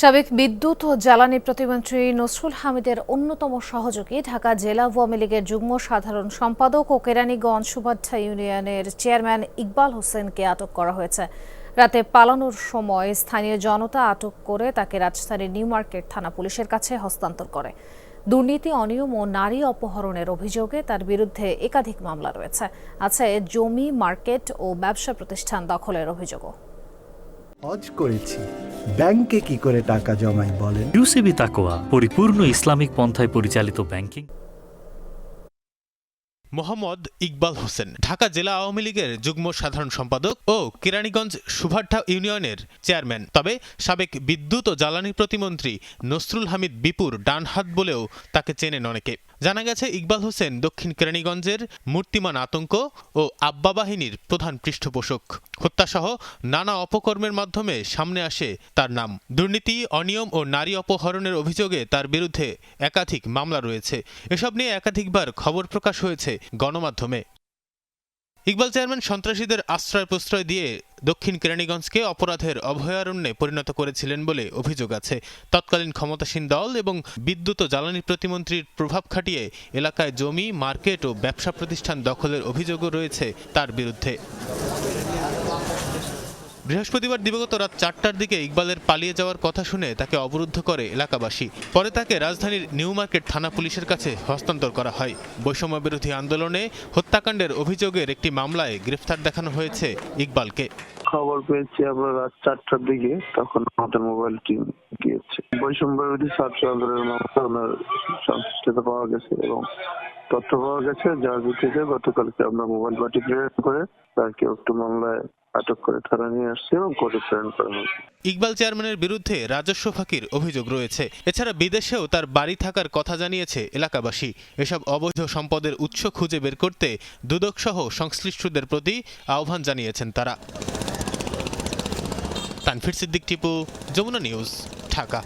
সাবেক বিদ্যুৎ ও জ্বালানি প্রতিমন্ত্রী নসরুল হামিদের অন্যতম সহযোগী ঢাকা জেলা আওয়ামী লীগের যুগ্ম সাধারণ সম্পাদক ও কেরানীগঞ্জ সুবাড্ডা ইউনিয়নের চেয়ারম্যান ইকবাল হোসেনকে আটক করা হয়েছে। রাতে পালানোর সময় স্থানীয় জনতা আটক করে তাকে রাজধানীর নিউ মার্কেট থানা পুলিশের কাছে হস্তান্তর করে। দুর্নীতি, অনিয়ম ও নারী অপহরণের অভিযোগে তার বিরুদ্ধে একাধিক মামলা রয়েছে। আছে জমি, মার্কেট ও ব্যবসা প্রতিষ্ঠান দখলের অভিযোগও। করেছি। ব্যাংকে কি করে টাকা জমাই বলেন? ইউসিবি তাকোয়া পরিপূর্ণ ইসলামিক পন্থায় পরিচালিত ব্যাংকিং। মোহাম্মদ ইকবাল হোসেন ঢাকা জেলা আওয়ামী লীগের যুগ্ম সাধারণ সম্পাদক ও কেরানীগঞ্জ সুভাট্টা ইউনিয়নের চেয়ারম্যান। তবে সাবেক বিদ্যুৎ ও জ্বালানি প্রতিমন্ত্রী নসরুল হামিদ বিপুর ডানহাত বলেও তাকে চেনেন অনেকে। জানা গেছে, ইকবাল হোসেন দক্ষিণ কেরানীগঞ্জের মূর্তিমান আতঙ্ক ও আব্বা বাহিনীর প্রধান পৃষ্ঠপোষক। হত্যাসহ নানা অপকর্মের মাধ্যমে সামনে আসে তার নাম। দুর্নীতি, অনিয়ম ও নারী অপহরণের অভিযোগে তার বিরুদ্ধে একাধিক মামলা রয়েছে। এসব নিয়ে একাধিকবার খবর প্রকাশ হয়েছে গণমাধ্যমে। ইকবাল চেয়ারম্যান সন্ত্রাসীদের আশ্রয় প্রশ্রয় দিয়ে দক্ষিণ কেরানীগঞ্জকে অপরাধের অভয়ারণ্যে পরিণত করেছিলেন বলে অভিযোগ আছে। তৎকালীন ক্ষমতাসীন দল এবং বিদ্যুৎ ও জ্বালানি প্রতিমন্ত্রীর প্রভাব খাটিয়ে এলাকায় জমি, মার্কেট ও ব্যবসা প্রতিষ্ঠান দখলের অভিযোগও রয়েছে তার বিরুদ্ধে। বৃহস্পতিবার দিবাগত রাত চারটার দিকে ইকবালের পালিয়ে যাওয়ার কথা শুনে তাকে অবরুদ্ধ করে এলাকাবাসী। পরে তাকে রাজধানীর নিউ মার্কেট থানা পুলিশের কাছে হস্তান্তর করা হয়। বৈষম্য বিরোধী আন্দোলনে হত্যাকাণ্ডের অভিযোগের একটি মামলায় গ্রেফতার দেখানো হয়েছে ইকবালকে। খবর পেয়েছি আমরা রাত চারটার দিকে, তখন আমাদের মোবাইল টিম গিয়েছে। বৈষম্য বিরোধী ছাত্র আন্দোলনের মামলা ওনার সংশ্লিষ্টতা পাওয়া গেছে এবং তথ্য পাওয়া গেছে, যার ভিত্তিতে গতকালকে আমরা মোবাইল পার্টি প্রেরণ করে তাকে একটু মামলায় আটক করে থানা নিয়ে আসছে এবং কোর্টে প্রেরণ করা হয়েছে। ইকবাল চেয়ারম্যানের বিরুদ্ধে রাজস্ব ফাঁকির অভিযোগ রয়েছে। এছাড়া বিদেশেও তার বাড়ি থাকার কথা জানিয়েছে এলাকাবাসী। এসব অবৈধ সম্পদের উৎস খুঁজে বের করতে দুদকসহ সংশ্লিষ্টদের প্রতি আহ্বান জানিয়েছেন তারা। তানফির সিদ্দিক টিপু যমুনা নিউজ ঢাকা।